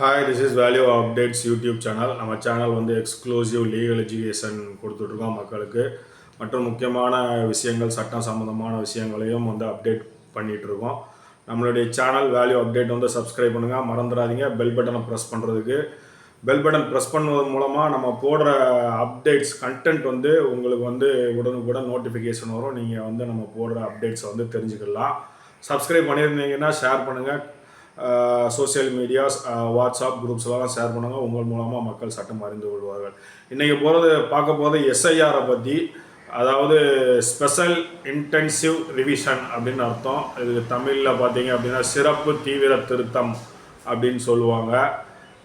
Hi this is value updates YouTube channel நம்ம channel வந்து exclusive legal education கொடுத்துட்ருக்கோம் மக்களுக்கு. மற்றும் முக்கியமான விஷயங்கள் சட்டம் சம்மந்தமான விஷயங்களையும் வந்து அப்டேட் பண்ணிகிட்ருக்கோம் நம்மளுடைய சேனல் வேல்யூ அப்டேட் வந்து சப்ஸ்கிரைப் பண்ணுங்கள் மறந்துடாதீங்க. பெல் பட்டனை ப்ரெஸ் பண்ணுறதுக்கு பெல் பட்டன் ப்ரெஸ் பண்ணுவதன் மூலமாக நம்ம போடுற அப்டேட்ஸ் கண்டென்ட் வந்து உங்களுக்கு வந்து உடனுக்குடன் நோட்டிஃபிகேஷன் வரும். நீங்கள் வந்து நம்ம போடுற அப்டேட்ஸை வந்து தெரிஞ்சுக்கலாம். சப்ஸ்கிரைப் பண்ணியிருந்தீங்கன்னா ஷேர் பண்ணுங்கள் சோஷியல் மீடியாஸ் வாட்ஸ்அப் குரூப்ஸ்லாம் ஷேர் பண்ணுங்கள் உங்கள் மூலமாக மக்கள் சட்டம் அறிந்து கொள்வார்கள். இன்றைக்கி போகிறது பார்க்க போகிறது எஸ்ஐஆரை பற்றி அதாவது ஸ்பெஷல் இன்டென்சிவ் ரிவிஷன் அப்படின்னு அர்த்தம். இது தமிழில் பார்த்தீங்க அப்படின்னா சிறப்பு தீவிர திருத்தம் அப்படின்னு சொல்லுவாங்க.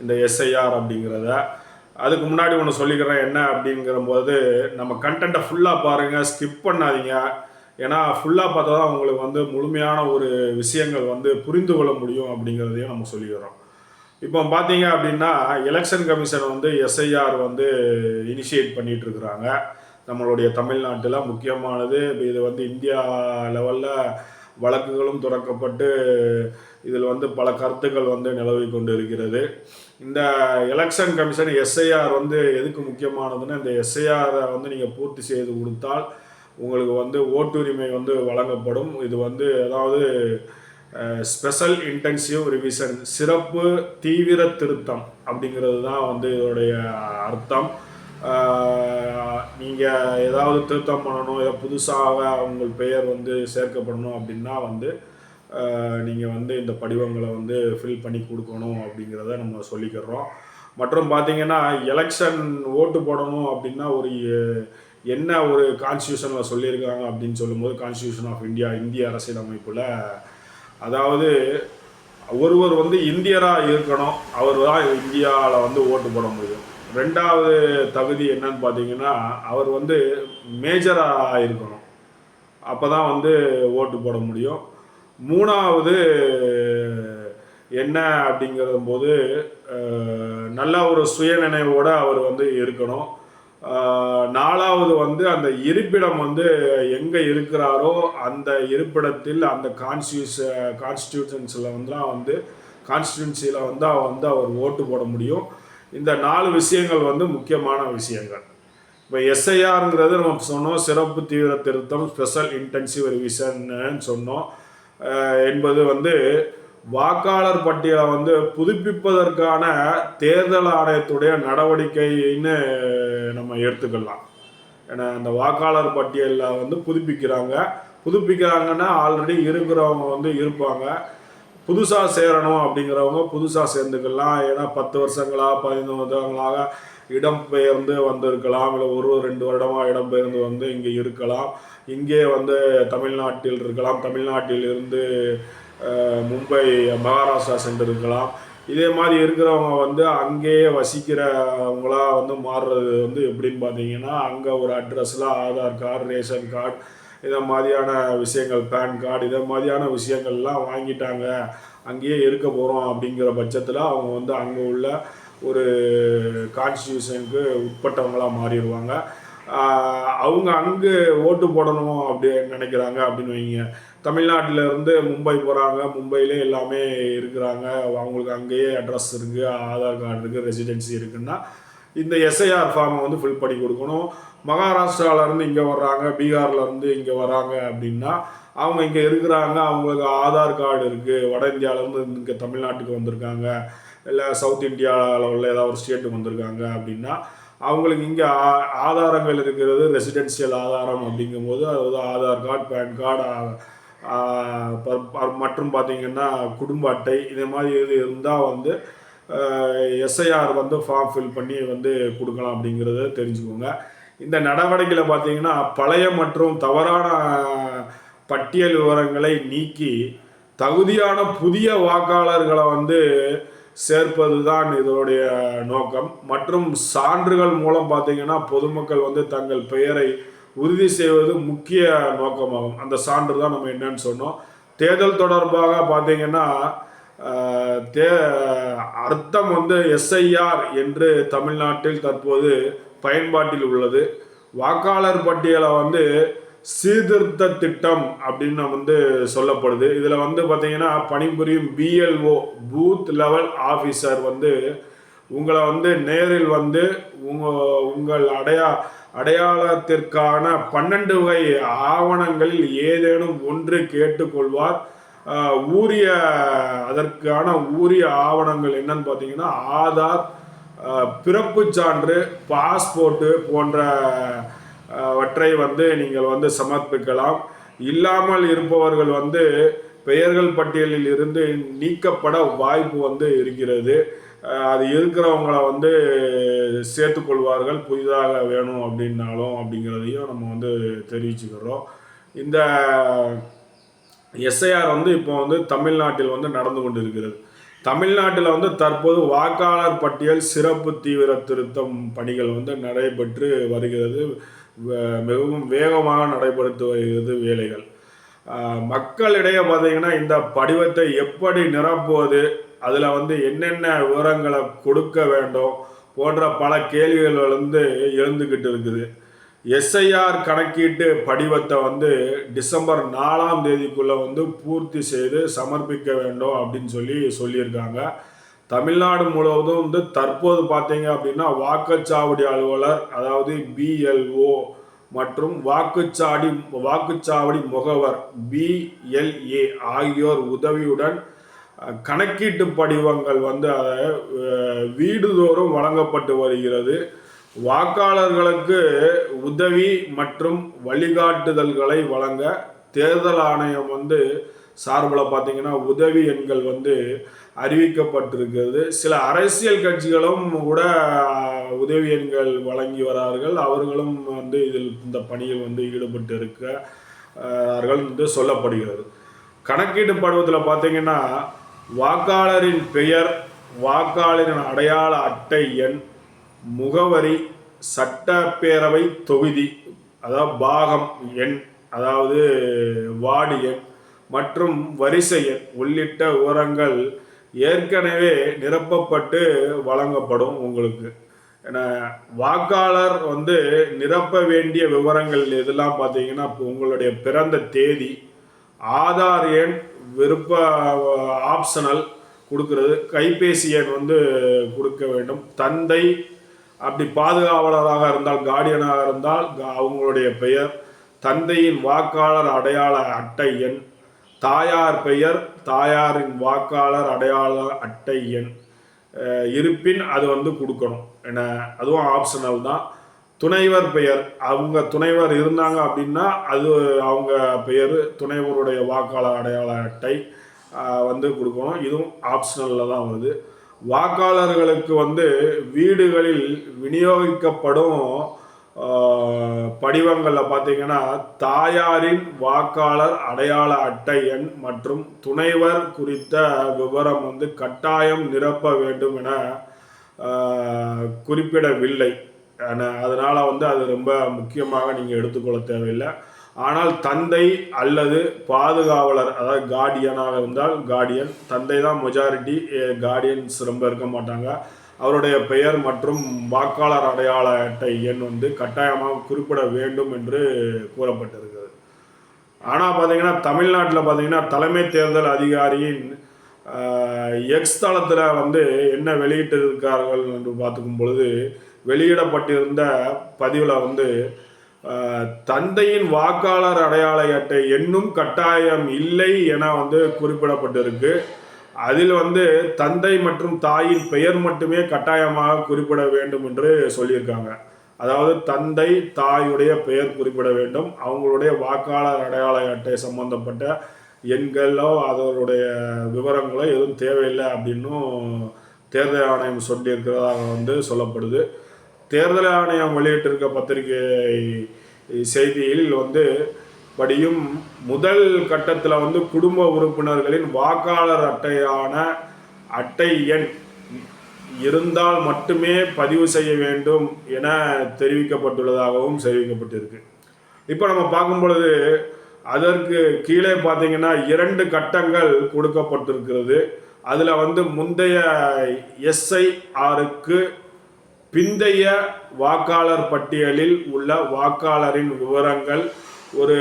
இந்த எஸ்ஐஆர் அப்படிங்கிறத. அதுக்கு முன்னாடி ஒன்று சொல்லிக்கிறேன் என்ன அப்படிங்கிற போது நம்ம கண்டென்ட்டை ஃபுல்லாக பாருங்கள் ஸ்கிப் பண்ணாதீங்க. ஏன்னா ஃபுல்லாக பார்த்தா தான் அவங்களுக்கு வந்து முழுமையான ஒரு விஷயங்கள் வந்து புரிந்து கொள்ள முடியும் அப்படிங்கிறதையும் நம்ம சொல்லிக்கிறோம். இப்போ பார்த்தீங்க அப்படின்னா எலெக்ஷன் கமிஷன் வந்து எஸ்ஐஆர் வந்து இனிஷியேட் பண்ணிட்டு இருக்கிறாங்க. நம்மளுடைய தமிழ்நாட்டில் முக்கியமானது இப்போ இது வந்து இந்தியா லெவலில் வழக்குகளும் தொடக்கப்பட்டு இதில் வந்து பல கருத்துக்கள் வந்து நிலவி கொண்டு இருக்கிறது. இந்த எலெக்ஷன் கமிஷன் எஸ்ஐஆர் வந்து எதுக்கு முக்கியமானதுன்னு இந்த எஸ்ஐஆரை வந்து நீங்கள் பூர்த்தி செய்து கொடுத்தால் உங்களுக்கு வந்து ஓட்டுரிமை வந்து வழங்கப்படும். இது வந்து அதாவது ஸ்பெஷல் இன்டென்சிவ் ரிவிஷன் சிறப்பு தீவிர திருத்தம் அப்படிங்கிறது தான் வந்து இதோடைய அர்த்தம். நீங்கள் ஏதாவது திருத்தம் பண்ணணும் ஏதாவது புதுசாக உங்கள் பெயர் வந்து சேர்க்கப்படணும் அப்படின்னா வந்து நீங்கள் வந்து இந்த படிவங்களை வந்து ஃபில் பண்ணி கொடுக்கணும் அப்படிங்கிறத நம்ம சொல்லிக்கிறோம். மற்றும் பார்த்தீங்கன்னா எலெக்ஷன் ஓட்டு போடணும் அப்படின்னா ஒரு என்ன ஒரு கான்ஸ்டியூஷனில் சொல்லியிருக்காங்க அப்படின்னு சொல்லும்போது கான்ஸ்டியூஷன் ஆஃப் இந்தியா இந்திய அரசியலமைப்பில் அதாவது ஒருவர் வந்து இந்தியராக இருக்கணும் அவர் தான் இந்தியாவில் வந்து ஓட்டு போட முடியும். ரெண்டாவது தகுதி என்னன்னு பார்த்தீங்கன்னா அவர் வந்து மேஜராக இருக்கணும். அப்போ தான் வந்து ஓட்டு போட முடியும். மூணாவது என்ன அப்படிங்கிற போது நல்ல ஒரு சுயநினைவோடு அவர் வந்து இருக்கணும். நாலாவது வந்து அந்த இருப்பிடம் வந்து எங்கே இருக்கிறாரோ அந்த இருப்பிடத்தில் அந்த கான்ஸ்டியூஸ் கான்ஸ்டியூஷன்ஸில் வந்துலாம் வந்து கான்ஸ்டியூன்சியில் வந்து வந்து அவர் ஓட்டு போட முடியும். இந்த நாலு விஷயங்கள் வந்து முக்கியமான விஷயங்கள். இப்போ எஸ்ஐஆருங்கிறது நம்ம சொன்னோம் சிறப்பு தீவிர திருத்தம் ஸ்பெஷல் இன்டென்சிவ் ரிவிஷன்னு சொன்னோம். என்பது வந்து வாக்காளர் பட்டியலை வந்து புதுப்பிப்பதற்கான தேர்தல் ஆணையத்துடைய நடவடிக்கைன்னு நம்ம எடுத்துக்கலாம். ஏன்னா அந்த வாக்காளர் பட்டியலில் வந்து புதுப்பிக்கிறாங்க. புதுப்பிக்கிறாங்கன்னா ஆல்ரெடி இருக்கிறவங்க வந்து இருப்பாங்க. புதுசாக சேரணும் அப்படிங்கிறவங்க புதுசாக சேர்ந்துக்கலாம். ஏன்னா பத்து வருஷங்களாக பதினொன்று வருடங்களாக இடம்பெயர்ந்து வந்திருக்கலாம். இல்லை ஒரு ரெண்டு வருடமாக இடம்பெயர்ந்து வந்து இங்கே இருக்கலாம். இங்கே வந்து தமிழ்நாட்டில் இருக்கலாம். தமிழ்நாட்டில் இருந்து மும்பை மகாராஷ்டிரா சென்றிருக்கலாம். இதே மாதிரி இருக்கிறவங்க வந்து அங்கேயே வசிக்கிறவங்களா வந்து மாறுறது வந்து எப்படின்னு பார்த்தீங்கன்னா அங்கே ஒரு அட்ரஸில் ஆதார் கார்டு ரேஷன் கார்டு இதை மாதிரியான விஷயங்கள் பேன் கார்டு இதை மாதிரியான விஷயங்கள்லாம் வாங்கிட்டாங்க. அங்கேயே இருக்க போகிறோம் அப்படிங்கிற பட்சத்தில் அவங்க வந்து அங்கே உள்ள ஒரு கான்ஸ்டியூஷனுக்கு உட்பட்டவங்களாக மாறிடுவாங்க. அவங்க அங்கே ஓட்டு போடணும் அப்படி நினைக்கிறாங்க அப்படின்னு வைங்க. தமிழ்நாட்டில் இருந்து மும்பை போகிறாங்க மும்பையிலே எல்லாமே இருக்கிறாங்க. அவங்களுக்கு அங்கேயே அட்ரஸ் இருக்குது ஆதார் கார்டு இருக்குது ரெசிடென்சி இருக்குன்னா இந்த எஸ்ஐஆர் ஃபார்மை வந்து ஃபில் பண்ணி கொடுக்கணும். மகாராஷ்டிராவிலேருந்து இங்கே வர்றாங்க பீகார்லேருந்து இங்கே வராங்க அப்படின்னா அவங்க இங்கே இருக்கிறாங்க அவங்களுக்கு ஆதார் கார்டு இருக்குது வட இந்தியாவிலேருந்து இங்கே தமிழ்நாட்டுக்கு வந்திருக்காங்க. இல்லை சவுத் இந்தியாவில் உள்ள ஏதாவது ஒரு ஸ்டேட்டுக்கு வந்திருக்காங்க அப்படின்னா அவங்களுக்கு இங்கே ஆதாரங்கள் இருக்கிறது ரெசிடென்சியல் ஆதாரம் அப்படிங்கும்போது அதாவது ஆதார் கார்டு பேன் கார்டு மற்றும் பார்த்திங்கன்னா குடும்ப அட்டை இதே மாதிரி இது இருந்தால் வந்து எஸ்ஐஆர் வந்து ஃபார்ம் ஃபில் பண்ணி வந்து கொடுக்கலாம் அப்படிங்கிறத தெரிஞ்சுக்கோங்க. இந்த நடவடிக்கையில் பார்த்தீங்கன்னா பழைய மற்றும் தவறான பட்டியல் விவரங்களை நீக்கி தகுதியான புதிய வாக்காளர்களை வந்து சேர்ப்பது தான் இதனுடைய நோக்கம். மற்றும் சான்றுகள் மூலம் பார்த்தீங்கன்னா பொதுமக்கள் வந்து தங்கள் பெயரை உறுதி செய்வது முக்கிய நோக்கமாகும். அந்த சான்று தான் நம்ம என்னன்னு சொன்னோம். தேர்தல் தொடர்பாக பார்த்தீங்கன்னா தே அர்த்தம் வந்து எஸ்ஐஆர் என்று தமிழ்நாட்டில் தற்போது பயன்பாட்டில் உள்ளது. வாக்காளர் பட்டியலை வந்து சீர்திருத்த திட்டம் அப்படின்னு வந்து சொல்லப்படுது. இதில் வந்து பார்த்தீங்கன்னா பணிபுரியும் பிஎல்ஓ பூத் லெவல் ஆஃபீஸர் வந்து உங்களை வந்து நேரில் வந்து உங்க உங்கள் அடையா அடையாளத்திற்கான பன்னெண்டு வகை ஆவணங்களில் ஏதேனும் ஒன்று கேட்டுக்கொள்வார். ஊரிய அதற்கான ஊரிய ஆவணங்கள் என்னன்னு பார்த்தீங்கன்னா ஆதார் பிறப்பு பிறப்புச் சான்று பாஸ்போர்ட்டு போன்ற வற்றை வந்து நீங்கள் வந்து சமர்ப்பிக்கலாம். இல்லாமல் இருப்பவர்கள் வந்து பெயர்கள் பட்டியலில் இருந்து நீக்கப்பட வாய்ப்பு வந்து இருக்கிறது. அது இருக்கிறவங்கள வந்து சேர்த்துக்கொள்வார்கள். புதிதாக வேணும் அப்படின்னாலும் அப்படிங்கிறதையும் நம்ம வந்து தெரிவிச்சுக்கிறோம். இந்த எஸ்ஐஆர் வந்து இப்போ வந்து தமிழ்நாட்டில் வந்து நடந்து கொண்டு இருக்கிறது தமிழ்நாட்டில் வந்து தற்போது வாக்காளர் பட்டியல் சிறப்பு தீவிர திருத்தம் பணிகள் வந்து நடைபெற்று வருகிறது. மிகவும் வேகமாக நடைபெற்று வருகிறது வேலைகள். மக்களிடையே பார்த்தீங்கன்னா இந்த படிவத்தை எப்படி நிரப்புவது அதில் வந்து என்னென்ன விவரங்களை கொடுக்க வேண்டும் போன்ற பல கேள்விகள் வந்து எழுந்துக்கிட்டு இருக்குது. எஸ்ஐஆர் கணக்கீட்டு படிவத்தை வந்து டிசம்பர் நாலாம் தேதிக்குள்ளே வந்து பூர்த்தி செய்து சமர்ப்பிக்க வேண்டும் அப்படின்னு சொல்லி சொல்லியிருக்காங்க. தமிழ்நாடு முழுவதும் வந்து தற்போது பார்த்தீங்க அப்படின்னா வாக்குச்சாவடி அலுவலர் அதாவது பிஎல்ஓ மற்றும் வாக்குச்சாடி வாக்குச்சாவடி முகவர் பிஎல்ஏ ஆகியோர் உதவியுடன் கணக்கீட்டு படிவங்கள் வந்து வீடுதோறும் வழங்கப்பட்டு வருகிறது. வாக்காளர்களுக்கு உதவி மற்றும் வழிகாட்டுதல்களை வழங்க தேர்தல் ஆணையம் வந்து சார்பில் பார்த்தீங்கன்னா உதவி எண்கள் வந்து அறிவிக்கப்பட்டிருக்கிறது. சில அரசியல் கட்சிகளும் கூட உதவி எண்கள் வழங்கி வரார்கள். அவர்களும் வந்து இதில் இந்த பணியில் வந்து ஈடுபட்டு இருக்கார்கள் என்று சொல்லப்படுகிறது. கணக்கீட்டு பருவத்தில் பார்த்தீங்கன்னா வாக்காளரின் பெயர் வாக்காளரின் அடையாள அட்டை எண் முகவரி சட்டப்பேரவை தொகுதி அதாவது பாகம் எண் அதாவது வார்டு எண் மற்றும் வரிசை எண் உள்ளிட்ட விவரங்கள் ஏற்கனவே நிரப்பப்பட்டு வழங்கப்படும் உங்களுக்கு. ஏன்னா வாக்காளர் வந்து நிரப்ப வேண்டிய விவரங்கள் இதெல்லாம் பார்த்தீங்கன்னா இப்போ உங்களுடைய பிறந்த தேதி ஆதார் எண் விருப்ப ஆப்ஷனல் கொடுக்கறது. கைபேசி எண் வந்து கொடுக்க வேண்டும். தந்தை அப்படி பாதுகாவலராக இருந்தால் கார்டியனாக இருந்தால் அவங்களுடைய பெயர். தந்தையின் வாக்காளர் அடையாள அட்டை எண். தாயார் பெயர் தாயாரின் வாக்காளர் அடையாள அட்டை எண். இருப்பின் அது வந்து கொடுக்கணும். என்ன அதுவும் ஆப்ஷனல் தான். துணைவர் பெயர். அவங்க துணைவர் இருந்தாங்க அப்படின்னா அது அவங்க பெயர் துணைவருடைய வாக்காளர் அடையாள அட்டை வந்து கொடுக்கணும். இதுவும் ஆப்ஷனலில் தான் வருது. வாக்காளர்களுக்கு வந்து வீடுகளில் விநியோகிக்கப்படும் படிவங்களில் பார்த்தீங்கன்னா தாயாரின் வாக்காளர் அடையாள அட்டை எண் மற்றும் துணைவர் குறித்த விவரம் வந்து கட்டாயம் நிரப்ப வேண்டும் என குறிப்பிடவில்லை. அதனால் வந்து அது ரொம்ப முக்கியமாக நீங்கள் எடுத்துக்கொள்ள தேவையில்லை. ஆனால் தந்தை அல்லது பாதுகாவலர் அதாவது கார்டியனாக இருந்தால் கார்டியன் தந்தை தான் மெஜாரிட்டி கார்டியன்ஸ் ரொம்ப இருக்க மாட்டாங்க. அவருடைய பெயர் மற்றும் வாக்காளர் அடையாள அட்டை எண் வந்து கட்டாயமாக குறிப்பிட வேண்டும் என்று கூறப்பட்டிருக்கிறது. ஆனால் பார்த்தீங்கன்னா தமிழ்நாட்டில் பார்த்தீங்கன்னா தலைமை தேர்தல் அதிகாரியின் எக்ஸ் தளத்தில் வந்து என்ன வெளியிட்டிருக்கார்கள் என்று பார்த்துக்கும் பொழுது வெளியிடப்பட்டிருந்த பதிவில் வந்து தந்தையின் வாக்காளர் அடையாள அட்டை என்னும் கட்டாயம் இல்லை என வந்து குறிப்பிடப்பட்டிருக்கு. அதில் வந்து தந்தை மற்றும் தாயின் பெயர் மட்டுமே கட்டாயமாக குறிப்பிட வேண்டும் என்று சொல்லியிருக்காங்க. அதாவது தந்தை தாயுடைய பெயர் குறிப்பிட வேண்டும். அவங்களுடைய வாக்காளர் அடையாள அட்டை சம்பந்தப்பட்ட எண்களோ அதனுடைய விவரங்களோ எதுவும் தேவையில்லை அப்படின்னும் தேர்தல் ஆணையம் சொல்லியிருக்கிறதாக வந்து சொல்லப்படுது. தேர்தல் ஆணையம் வெளியிட்டிருக்க பத்திரிகை செய்தியில் வந்து படியும் முதல் கட்டத்தில் வந்து குடும்ப உறுப்பினர்களின் வாக்காளர் அட்டையான அட்டை எண் இருந்தால் மட்டுமே பதிவு செய்ய வேண்டும் என தெரிவிக்கப்பட்டுள்ளதாகவும் தெரிவிக்கப்பட்டிருக்கு. இப்போ நம்ம பார்க்கும் பொழுது அதற்கு கீழே பார்த்தீங்கன்னா இரண்டு கட்டங்கள் கொடுக்கப்பட்டிருக்கிறது. அதில் வந்து முந்தைய எஸ்ஐஆருக்கு பிந்தைய வாக்காளர் பட்டியலில் உள்ள வாக்காளரின் விவரங்கள் ஒரு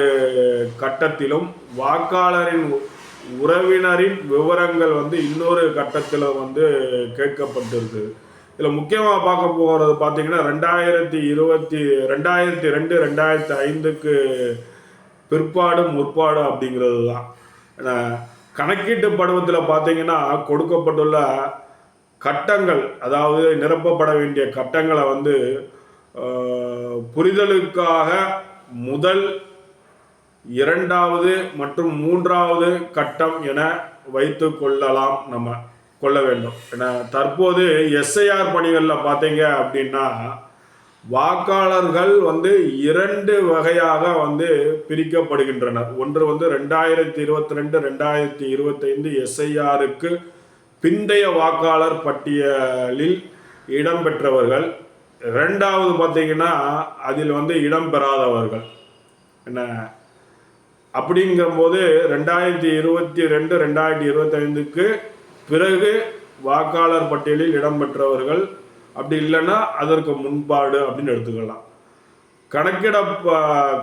கட்டத்திலும் வாக்காளரின் உறவினரின் விவரங்கள் வந்து இன்னொரு கட்டத்தில் வந்து கேட்கப்பட்டிருக்கு. இதில் முக்கியமாக பார்க்க போகிறது பார்த்தீங்கன்னா ரெண்டாயிரத்தி இருபத்தி ரெண்டாயிரத்தி ரெண்டு ரெண்டாயிரத்தி ஐந்துக்கு பிற்பாடு முற்பாடு அப்படிங்கிறது தான் கணக்கீட்டு பருவத்தில் பார்த்தீங்கன்னா கொடுக்கப்பட்டுள்ள கட்டங்கள் அதாவது நிரப்பப்பட வேண்டிய கட்டங்களை வந்து புரிதலுக்காக முதல் இரண்டாவது மற்றும் மூன்றாவது கட்டம் என வைத்து கொள்ளலாம் நம்ம கொள்ள வேண்டும். ஏன்னா தற்போது எஸ்ஐஆர் பணிகளில் பார்த்தீங்க அப்படின்னா வாக்காளர்கள் வந்து இரண்டு வகையாக வந்து பிரிக்கப்படுகின்றனர். ஒன்று வந்து ரெண்டாயிரத்தி இருபத்தி ரெண்டு ரெண்டாயிரத்தி இருபத்தைந்து எஸ்ஐஆருக்கு பிந்தைய வாக்காளர் பட்டியலில் இடம்பெற்றவர்கள் ரெண்டாவது பார்த்தீங்கன்னா அதில் வந்து இடம்பெறாதவர்கள் என்ன? அப்படிங்கும்போது ரெண்டாயிரத்தி இருபத்தி ரெண்டு ரெண்டாயிரத்தி இருபத்தைந்துக்கு பிறகு வாக்காளர் பட்டியலில் இடம்பெற்றவர்கள் அப்படி இல்லைன்னா அதற்கு முன்பாடு அப்படின்னு எடுத்துக்கலாம். கணக்கிட ப-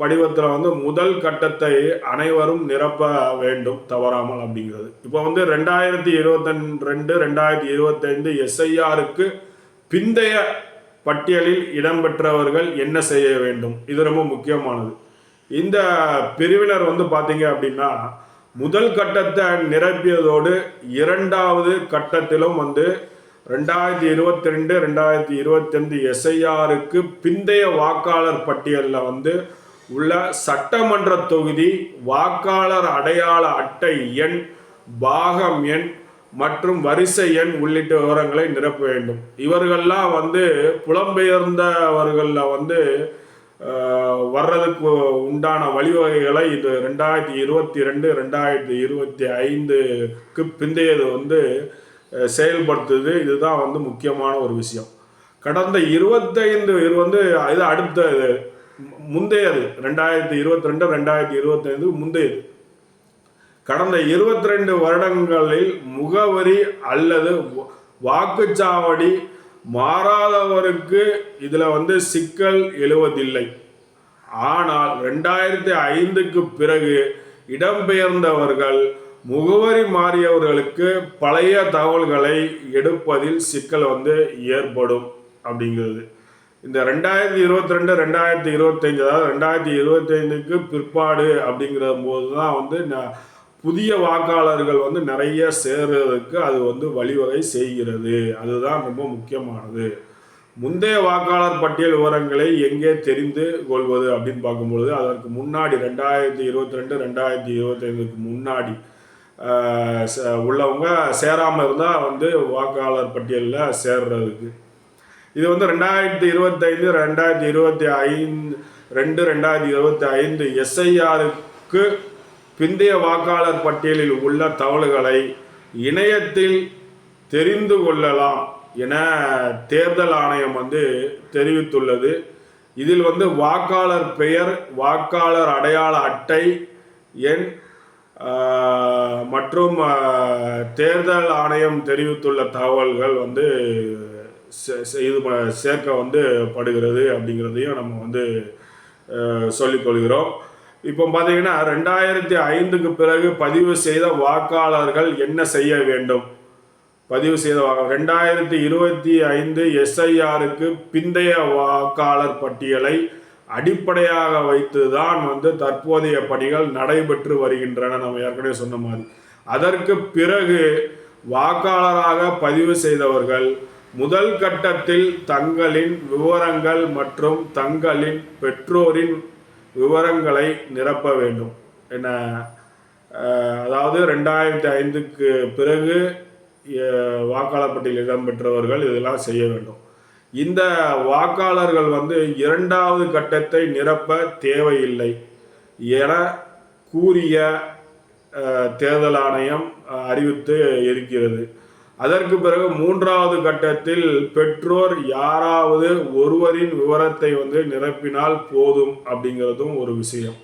படிவத்தில் வந்து முதல் கட்டத்தை அனைவரும் நிரப்ப வேண்டும் தவறாமல் அப்படிங்கிறது. இப்போ வந்து ரெண்டாயிரத்தி இருபத்தன் ரெண்டு ரெண்டாயிரத்தி இருபத்தைந்து எஸ்ஐஆருக்கு பிந்தைய பட்டியலில் இடம்பெற்றவர்கள் என்ன செய்ய வேண்டும்? இது ரொம்ப முக்கியமானது. இந்த பிரிவினர் வந்து பார்த்தீங்க அப்படின்னா முதல் கட்டத்தை நிரப்பியதோடு இரண்டாவது கட்டத்திலும் வந்து ரெண்டாயிரத்தி இருபத்தி ரெண்டு ரெண்டாயிரத்தி இருபத்தஞ்சு எஸ்ஐஆருக்கு பிந்தைய வாக்காளர் பட்டியலில் வந்து உள்ள சட்டமன்ற தொகுதி வாக்காளர் அடையாள அட்டை எண் பாகம் எண் மற்றும் வரிசை எண் உள்ளிட்ட விவரங்களை நிரப்ப வேண்டும். இவர்கள்லாம் வந்து புலம்பெயர்ந்தவர்களில் வந்து வர்றதுக்கு உண்டான வழிவகைகளை இது ரெண்டாயிரத்தி இருபத்தி ரெண்டு ரெண்டாயிரத்தி இருபத்தி ஐந்துக்கு பிந்தையது வந்து செயல்படுத்துது. இதுதான் வந்து முக்கியமான ஒரு விஷயம். கடந்த இருபத்தைந்து இது வந்து இது அடுத்த முந்தையது ரெண்டாயிரத்தி இருபத்தி ரெண்டு ரெண்டாயிரத்தி இருபத்தைந்து முந்தையது கடந்த இருபத்தி ரெண்டு வருடங்களில் முகவரி அல்லது வாக்குச்சாவடி மாறாதவருக்கு இதில் வந்து சிக்கல் எழுவதில்லை. ஆனால் ரெண்டாயிரத்தி ஐந்துக்கு பிறகு இடம்பெயர்ந்தவர்கள் முகவரி மாறியவர்களுக்கு பழைய தகவல்களை எடுப்பதில் சிக்கல் வந்து ஏற்படும் அப்படிங்கிறது. இந்த ரெண்டாயிரத்தி இருபத்தி ரெண்டு ரெண்டாயிரத்தி இருபத்தஞ்சு அதாவது ரெண்டாயிரத்தி இருபத்தைந்துக்கு பிற்பாடு அப்படிங்கிற போது தான் வந்து புதிய வாக்காளர்கள் வந்து நிறைய சேர்றதுக்கு அது வந்து வழிவகை செய்கிறது. அதுதான் ரொம்ப முக்கியமானது. முந்தைய வாக்காளர் பட்டியல் விவரங்களை எங்கே தெரிந்து கொள்வது அப்படின்னு பார்க்கும்பொழுது அதற்கு முன்னாடி ரெண்டாயிரத்தி இருபத்தி ரெண்டு ரெண்டாயிரத்தி இருபத்தைந்துக்கு முன்னாடி ச- உள்ளவங்க சேராமல் இருந்தால் வந்து வாக்காளர் பட்டியலில் சேர்றதுக்கு இது வந்து ரெண்டாயிரத்தி இருபத்தைந்து ரெண்டாயிரத்தி இருபத்தி ஐந்து ரெண்டு ரெண்டாயிரத்தி இருபத்தி ஐந்து எஸ்ஐஆருக்கு பிந்தைய வாக்காளர் பட்டியலில் உள்ள தகவல்களை இணையத்தில் தெரிந்து கொள்ளலாம் என தேர்தல் ஆணையம் வந்து தெரிவித்துள்ளது. இதில் வந்து வாக்காளர் பெயர் வாக்காளர் அடையாள அட்டை எண் மற்றும் தேர்தல் ஆணையம் தெரிவித்துள்ள தகவல்கள் வந்து இது சேர்க்க வந்து படுகிறது அப்படிங்கிறதையும் நம்ம வந்து சொல்லிக்கொள்கிறோம் இப்போ பார்த்தீங்கன்னா ரெண்டாயிரத்தி ஐந்துக்கு பிறகு பதிவு செய்த வாக்காளர்கள் என்ன செய்ய வேண்டும்? பதிவு செய்த வாக்க ரெண்டாயிரத்தி இருபத்தி ஐந்து எஸ்ஐஆருக்கு பிந்தைய வாக்காளர் பட்டியலை அடிப்படையாக வைத்து தான் வந்து தற்போதைய பணிகள் நடைபெற்று வருகின்றன நம்ம ஏற்கனவே சொன்ன மாதிரி. அதற்கு பிறகு வாக்காளராக பதிவு செய்தவர்கள் முதல் கட்டத்தில் தங்களின் விவரங்கள் மற்றும் தங்களின் பெற்றோரின் விவரங்களை நிரப்ப வேண்டும். என அதாவது ரெண்டாயிரத்தி ஐந்துக்கு பிறகு வாக்காளர் பட்டியலில் இடம்பெற்றவர்கள் இதெல்லாம் செய்ய வேண்டும். இந்த வாக்காளர்கள் வந்து இரண்டாவது கட்டத்தை நிரப்ப தேவையில்லை என கூறிய தேர்தல் ஆணையம் அறிவித்து இருக்கிறது. அதற்கு பிறகு மூன்றாவது கட்டத்தில் பெற்றோர் யாராவது ஒருவரின் விவரத்தை வந்து நிரப்பினால் போதும் அப்படிங்கிறதும் ஒரு விஷயம்.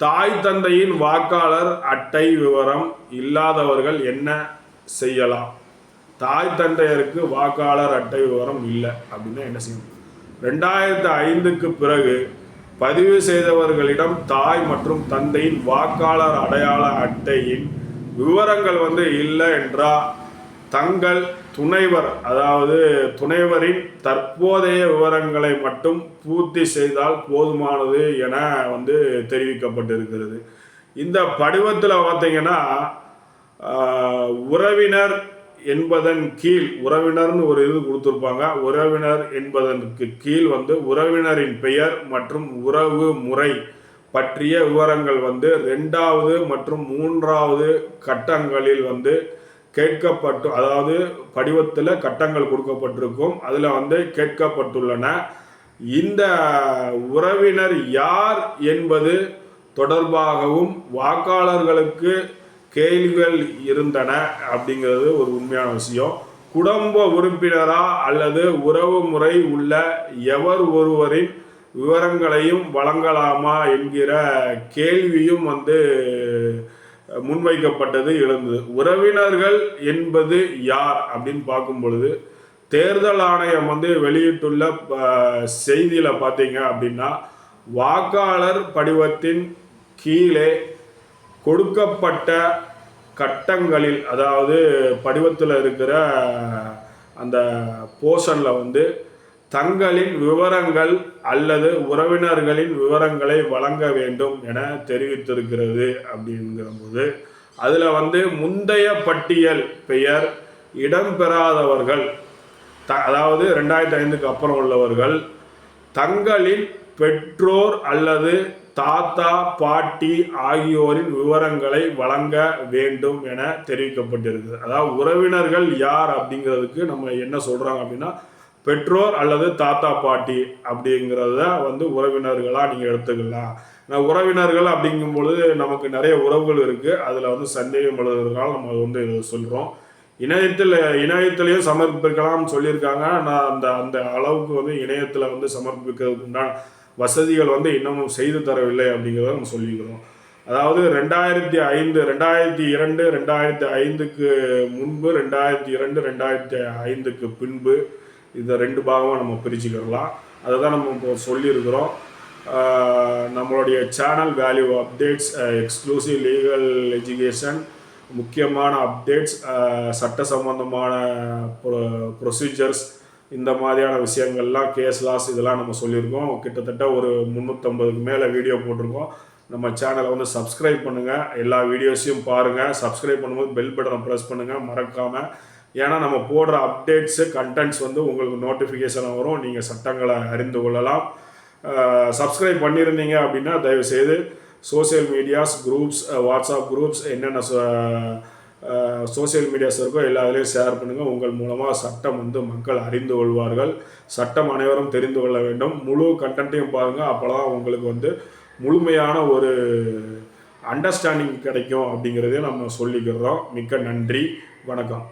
தாய் தந்தையின் வாக்காளர் அட்டை விவரம் இல்லாதவர்கள் என்ன செய்யலாம்? தாய் தந்தையருக்கு வாக்காளர் அட்டை விவரம் இல்லை அப்படின்னா என்ன செய்யணும்? ரெண்டாயிரத்து ஐந்துக்கு பிறகு பதிவு செய்தவர்களிடம் தாய் மற்றும் தந்தையின் வாக்காளர் அடையாள அட்டையின் விவரங்கள் வந்து இல்லை என்றால் தங்கள் துணைவர் அதாவது துணைவரின் தற்போதைய விவரங்களை மட்டும் பூர்த்தி செய்தால் போதுமானது என வந்து தெரிவிக்கப்பட்டிருக்கிறது. இந்த படிவத்தில் பார்த்தீங்கன்னா உறவினர் என்பதன் கீழ் உறவினர்னு ஒரு இது கொடுத்துருப்பாங்க. உறவினர் என்பதற்கு கீழ் வந்து உறவினரின் பெயர் மற்றும் உறவு முறை பற்றிய விவரங்கள் வந்து ரெண்டாவது மற்றும் மூன்றாவது கட்டங்களில் வந்து கேட்கப்பட்டு அதாவது படிவத்தில் கட்டங்கள் கொடுக்கப்பட்டிருக்கும். அதில் வந்து கேட்கப்பட்டுள்ளன. இந்த உறவினர் யார் என்பது தொடர்பாகவும் வாக்காளர்களுக்கு கேள்விகள் இருந்தன அப்படிங்கிறது ஒரு உண்மையான விஷயம். குடும்ப உறுப்பினரா அல்லது உறவு முறை உள்ள எவர் ஒருவரின் விவரங்களையும் வழங்கலாமா என்கிற கேள்வியும் வந்து முன்வைக்கப்பட்டது எழுந்தது. உறவினர்கள் என்பது யார் அப்படின்னு பார்க்கும் பொழுது தேர்தல் ஆணையம் வந்து வெளியிட்டுள்ள ப- பார்த்தீங்க அப்படின்னா வாக்காளர் படிவத்தின் கீழே கொடுக்கப்பட்ட கட்டங்களில் அதாவது படிவத்தில் இருக்கிற அந்த போர்ஷனில் வந்து தங்களின் விவரங்கள் அல்லது உறவினர்களின் விவரங்களை வழங்க வேண்டும் என தெரிவித்திருக்கிறது அப்படிங்கிறபோது அதில் வந்து முந்தைய பட்டியல் பெயர் இடம்பெறாதவர்கள் த அதாவது ரெண்டாயிரத்தி ஐந்துக்கு அப்புறம் உள்ளவர்கள் தங்களின் பெற்றோர் அல்லது தாத்தா பாட்டி ஆகியோரின் விவரங்களை வழங்க வேண்டும் என தெரிவிக்கப்பட்டிருக்குது. அதாவது உறவினர்கள் யார் அப்படிங்கிறதுக்கு நம்ம என்ன சொல்கிறாங்க அப்படின்னா பெற்றோர் அல்லது தாத்தா பாட்டி அப்படிங்கிறத வந்து உறவினர்களாக நீங்கள் எடுத்துக்கலாம். நான் உறவினர்கள் அப்படிங்கும் பொழுது நமக்கு நிறைய உறவுகள் இருக்குது அதில் வந்து சந்தேகம் உள்ளதுனால நம்ம வந்து இதை சொல்கிறோம் இணையத்தில் இணையத்திலையும் சமர்ப்பிக்கலாம்னு சொல்லியிருக்காங்க. நான் அந்த அந்த அளவுக்கு வந்து இணையத்தில் வந்து சமர்ப்பிக்கிறதுக்கு உண்டான வசதிகள் வந்து இன்னமும் செய்து தரவில்லை அப்படிங்கிறத நம்ம சொல்லிக்கிறோம். அதாவது ரெண்டாயிரத்தி ஐந்து ரெண்டாயிரத்தி இரண்டு ரெண்டாயிரத்தி ஐந்துக்கு முன்பு ரெண்டாயிரத்தி இரண்டு ரெண்டாயிரத்தி ஐந்துக்கு பின்பு இதை ரெண்டு பாகமாக நம்ம பிரிச்சுக்கிடலாம் அதை தான் நம்ம இப்போ சொல்லியிருக்கிறோம். நம்மளுடைய channel value updates exclusive legal education முக்கியமான அப்டேட்ஸ் சட்ட சம்பந்தமான ப்ரொசீஜர்ஸ் இந்த மாதிரியான விஷயங்கள்லாம் கேஸ் லாஸ் இதெல்லாம் நம்ம சொல்லியிருக்கோம். கிட்டத்தட்ட ஒரு முந்நூற்றம்பதுக்கு மேலே வீடியோ போட்டிருக்கோம். நம்ம சேனலை வந்து சப்ஸ்கிரைப் பண்ணுங்கள் எல்லா வீடியோஸையும் பாருங்கள் சப்ஸ்கிரைப் பண்ணும்போது பெல் பட்டனை ப்ரெஸ் பண்ணுங்கள் மறக்காமல் ஏன்னா நம்ம போடுற அப்டேட்ஸு கண்டென்ட்ஸ் வந்து உங்களுக்கு நோட்டிஃபிகேஷன் வரும். நீங்கள் சட்டங்களை அறிந்து கொள்ளலாம். சப்ஸ்கிரைப் பண்ணியிருந்தீங்க அப்படின்னா தயவுசெய்து social medias groups WhatsApp groups என்னென்ன சோஷியல் மீடியாஸ் இருக்கோ எல்லா இதுலேயும் ஷேர் பண்ணுங்கள் உங்கள் மூலமாக சட்டம் வந்து மக்கள் அறிந்து கொள்வார்கள். சட்டம் அனைவரும் தெரிந்து கொள்ள வேண்டும். முழு கண்டென்ட்டையும் பாருங்கள் அப்போ தான் உங்களுக்கு வந்து முழுமையான ஒரு அண்டர்ஸ்டாண்டிங் கிடைக்கும் அப்படிங்கிறதையும் நம்ம சொல்லிக்கிறோம். மிக்க நன்றி. வணக்கம்.